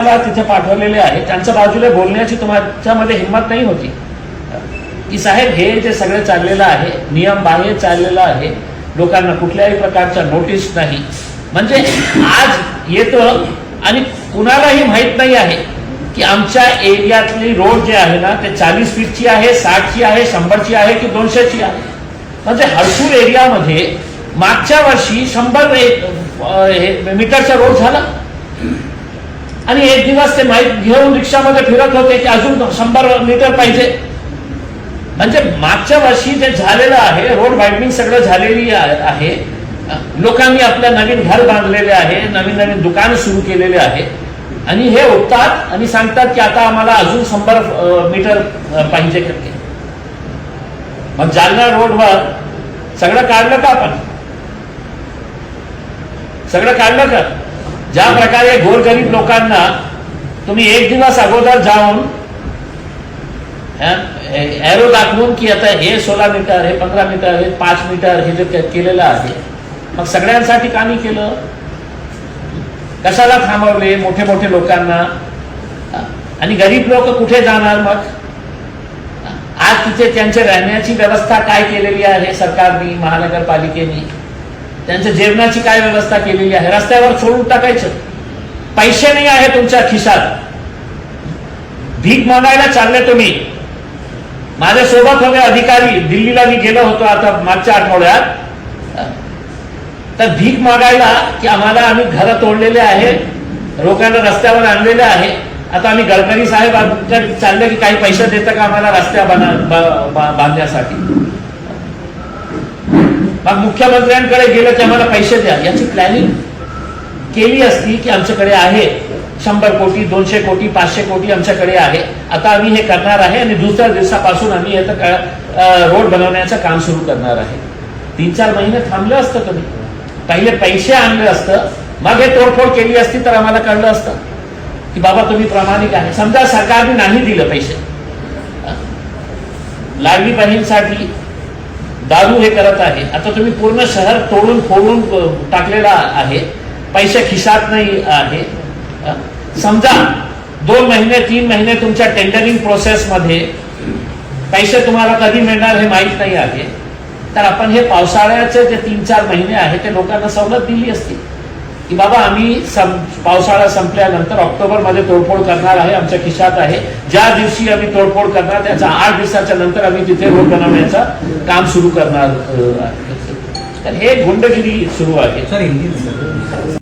तिथे पाठवलेले आहे. त्यांच्या बाजूला बोलण्याची तुमच्यामध्ये हिंमत नाही होती. की साहेब हे जे सगळं चाललेलं आहे नियम बाह्य चाललेलं आहे लोकांना कुठल्याही प्रकारच्या नोटीस नाही. म्हणजे आज येतो आणि कुणालाही माहीत नाही आहे की आमच्या एरियातली रोड जे आहे ना ते चाळीस फीटची आहे साठची आहे शंभरची आहे की दोनशेची आहे? म्हणजे हरसूर एरियामध्ये मागच्या वर्षी शंभर हे मीटरचा रोड झाला. आणि एक दिवस ते माहीत घेऊन रिक्षामध्ये फिरत होते की अजून शंभर मीटर पाहिजे. म्हणजे मागच्या वर्षी जे झालेलं आहे रोड वाईडनिंग सगळं झालेली आहे लोकांनी आपल्या नवीन घर बांधलेले आहे नवीन नवीन दुकान सुरू केलेले आहे. आणि हे उठतात आणि सांगतात की आता आम्हाला अजून शंभर मीटर पाहिजे करते मग जालना रोडवर सगळं काढलं का आपण? सगळं काढलं का? ज्या प्रकारे गोरगरीब लोकांना तुम्ही एक दिवस अगोदर जाऊन एरो दाखवून की आता हे सोळा मीटर हे पंधरा मीटर हे पाच मीटर हे जे केलेलं आहे मग सगळ्यांसाठी का केलं? कशाला थांबवले मोठे मोठे लोकांना? आणि गरीब लोक कुठे जाणार मग? आज तिथे त्यांच्या राहण्याची व्यवस्था काय केलेली आहे सरकारनी महानगरपालिकेने? त्यांच्या जेवणाची काय व्यवस्था केलेली आहे? रस्त्यावर सोडून टाकायचं. पैसे नाही आहे तुमच्या खिशात. भीक मागायला चालले तुम्ही. माझ्या सोबत होते अधिकारी. दिल्लीला मी गेलो होतो आता मागच्या आठवड्यात. तर भीक मागायला की आम्हाला आम्ही घरं तोडलेले आहे लोकांना रस्त्यावर आणलेले आहे. आता आम्ही गडकरी साहेब चालले की काही पैसे देतं का आम्हाला रस्त्या बना बा- बांधण्यासाठी? मग मुख्यमंत्र्यांकडे गेलं की आम्हाला पैसे द्या. याची प्लॅनिंग केली असती की आमच्याकडे आहे. शंभर कोटी दोनशे कोटी पाचशे कोटी आमच्याकडे आहे. आता आम्ही हे करणार आहे आणि दुसऱ्या दिवसापासून आम्ही याचं रोड बनवण्याचं काम सुरू करणार आहे. तीन चार महिने थांबलं असतं कधी? पहिले पैसे आणले असतं. मग हे तोडफोड केली असती तर आम्हाला कळलं असतं. की बाबा तुम्ही प्रामाणिक आहे. समजा सरकारने नाही दिलं पैसे. लाडली बहीणसाठी दारू हे करत आहे. आता तुम्ही पूर्ण शहर तोडून फोडून टाकलेला आहे. पैसे खिशात नाही आहे. समजा दोन महिने तीन महिने तुमच्या टेंडरिंग प्रोसेसमध्ये पैसे तुम्हाला कधी मिळणार हे माहीत नाही आहे. तर आपण हे पावसाळ्याचे जे तीन चार महिने आहे ते लोकांना सवलत दिली असती. की बाबा आम्ही सं पावसाळा संपल्यानंतर ऑक्टोबरमध्ये तोडफोड करणार आहे आमच्या खिशात आहे. ज्या दिवशी आम्ही तोडफोड करणार त्याचा आठ दिवसाच्या नंतर आम्ही तिथे रोड बनवण्याचं काम सुरू करणार तर हे गुंडगिरी सुरू आहे. सर हिंदी